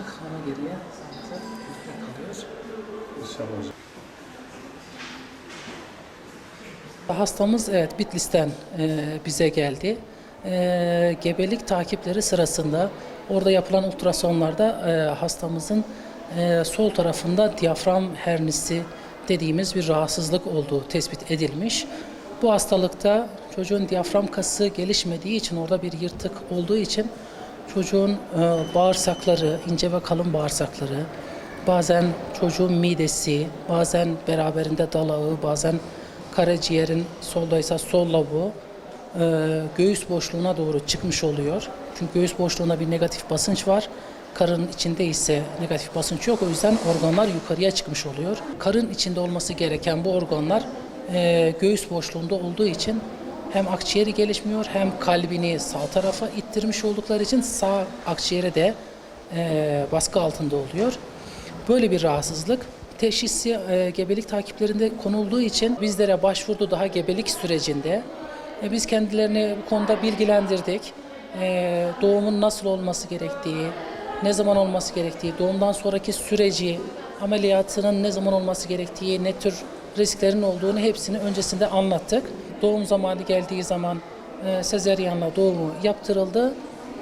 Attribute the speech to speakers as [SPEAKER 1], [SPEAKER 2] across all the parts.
[SPEAKER 1] atlattık ama geriye sadece yürümek kalıyor.
[SPEAKER 2] İnşallah hocam.
[SPEAKER 1] Hastamız evet Bitlis'ten e, bize geldi. E, gebelik takipleri sırasında orada yapılan ultrasonlarda e, hastamızın e, sol tarafında diyafram hernisi dediğimiz bir rahatsızlık olduğu tespit edilmiş. Bu hastalıkta çocuğun diyafram kası gelişmediği için orada bir yırtık olduğu için çocuğun e, bağırsakları, ince ve kalın bağırsakları, bazen çocuğun midesi, bazen beraberinde dalağı, bazen karaciğerin soldaysa sol labuğu e, göğüs boşluğuna doğru çıkmış oluyor. Çünkü göğüs boşluğunda bir negatif basınç var. Karın içinde ise negatif basınç yok. O yüzden organlar yukarıya çıkmış oluyor. Karın içinde olması gereken bu organlar e, göğüs boşluğunda olduğu için hem akciğeri gelişmiyor hem kalbini sağ tarafa ittirmiş oldukları için sağ akciğere de e, baskı altında oluyor. Böyle bir rahatsızlık teşhisi e, gebelik takiplerinde konulduğu için bizlere başvurdu daha gebelik sürecinde. E, biz kendilerini bu konuda bilgilendirdik. E, doğumun nasıl olması gerektiği, ne zaman olması gerektiği, doğumdan sonraki süreci, ameliyatının ne zaman olması gerektiği, ne tür risklerin olduğunu hepsini öncesinde anlattık. Doğum zamanı geldiği zaman e, sezeryanla doğumu yaptırıldı.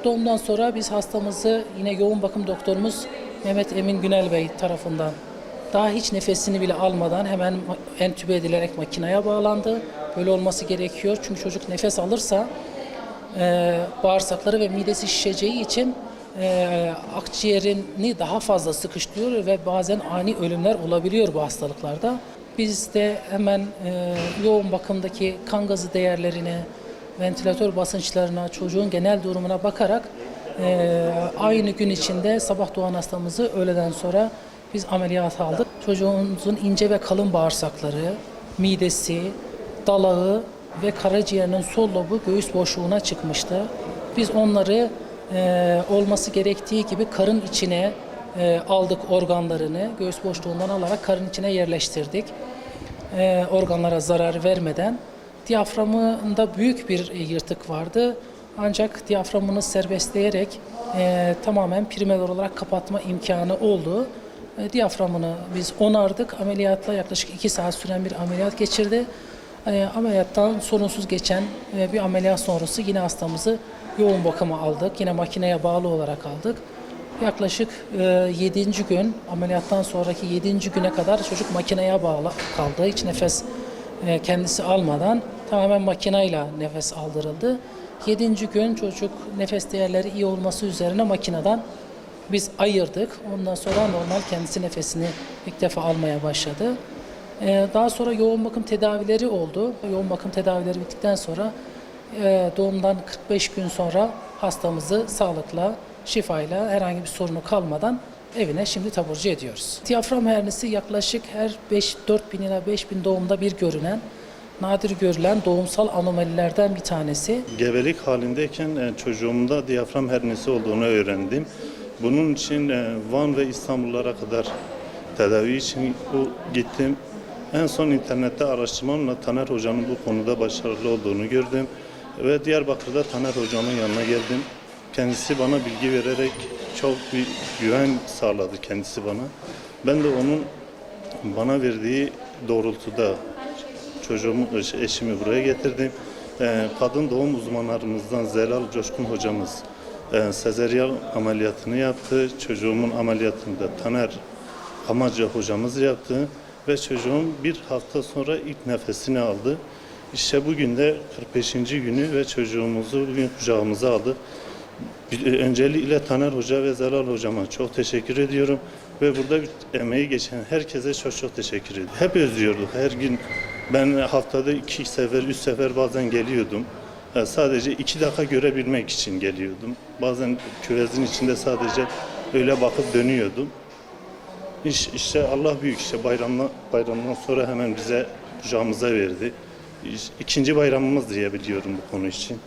[SPEAKER 1] Doğumdan sonra biz hastamızı yine yoğun bakım doktorumuz Mehmet Emin Günel Bey tarafından daha hiç nefesini bile almadan hemen entübe edilerek makineye bağlandı. Böyle olması gerekiyor çünkü çocuk nefes alırsa e, bağırsakları ve midesi şişeceği için e, akciğerini daha fazla sıkıştırıyor ve bazen ani ölümler olabiliyor bu hastalıklarda. Biz de hemen e, yoğun bakımdaki kan gazı değerlerine, ventilatör basınçlarına, çocuğun genel durumuna bakarak e, aynı gün içinde sabah doğan hastamızı öğleden sonra biz ameliyat aldık. Çocuğumuzun ince ve kalın bağırsakları, midesi, dalağı ve karaciğerinin sol lobu göğüs boşluğuna çıkmıştı. Biz onları e, olması gerektiği gibi karın içine e, aldık organlarını, göğüs boşluğundan alarak karın içine yerleştirdik. E, organlara zarar vermeden. Diyaframında büyük bir yırtık vardı. Ancak diyaframını serbestleyerek e, tamamen primer olarak kapatma imkanı oldu. E, diyaframını biz onardık. Ameliyatla yaklaşık 2 saat süren bir ameliyat geçirdi. E, ameliyattan sorunsuz geçen e, bir ameliyat sonrası yine hastamızı yoğun bakıma aldık. Yine makineye bağlı olarak aldık. Yaklaşık e, 7. gün ameliyattan sonraki 7. güne kadar çocuk makineye bağlı kaldı. Hiç nefes e, kendisi almadan tamamen makineyle nefes aldırıldı. 7. gün çocuk nefes değerleri iyi olması üzerine makineden biz ayırdık. Ondan sonra normal kendisi nefesini ilk defa almaya başladı. Ee, daha sonra yoğun bakım tedavileri oldu. Yoğun bakım tedavileri bittikten sonra e, doğumdan 45 gün sonra hastamızı sağlıkla, şifayla herhangi bir sorunu kalmadan evine şimdi taburcu ediyoruz. Diyafram hernisi yaklaşık her 5 4000 ila 5000 doğumda bir görünen nadir görülen doğumsal anomalilerden bir tanesi.
[SPEAKER 2] Gebelik halindeyken e, çocuğumda diyafram hernisi olduğunu öğrendim. Bunun için e, Van ve İstanbullara kadar tedavi için gittim. En son internette araştırmamla Taner Hoca'nın bu konuda başarılı olduğunu gördüm. Ve Diyarbakır'da Taner Hoca'nın yanına geldim. Kendisi bana bilgi vererek çok bir güven sağladı kendisi bana. Ben de onun bana verdiği doğrultuda çocuğumu, eşimi buraya getirdim. Ee, kadın doğum uzmanlarımızdan Zelal Coşkun hocamız e, sezeryan ameliyatını yaptı. Çocuğumun ameliyatını da Taner Amaca hocamız yaptı. Ve çocuğum bir hafta sonra ilk nefesini aldı. İşte bugün de 45. günü ve çocuğumuzu bugün kucağımıza aldı. E, Öncelikle Taner Hoca ve Zelal Hocama çok teşekkür ediyorum. Ve burada bir emeği geçen herkese çok çok teşekkür ediyorum. Hep özlüyorduk. Her gün ben haftada iki sefer, üç sefer bazen geliyordum. E, Sadece iki dakika görebilmek için geliyordum. Bazen küvezin içinde sadece öyle bakıp dönüyordum. İş, işte Allah büyük işte bayramdan, bayramdan sonra hemen bize kucağımıza verdi. İkinci bayramımız diyebiliyorum bu konu için.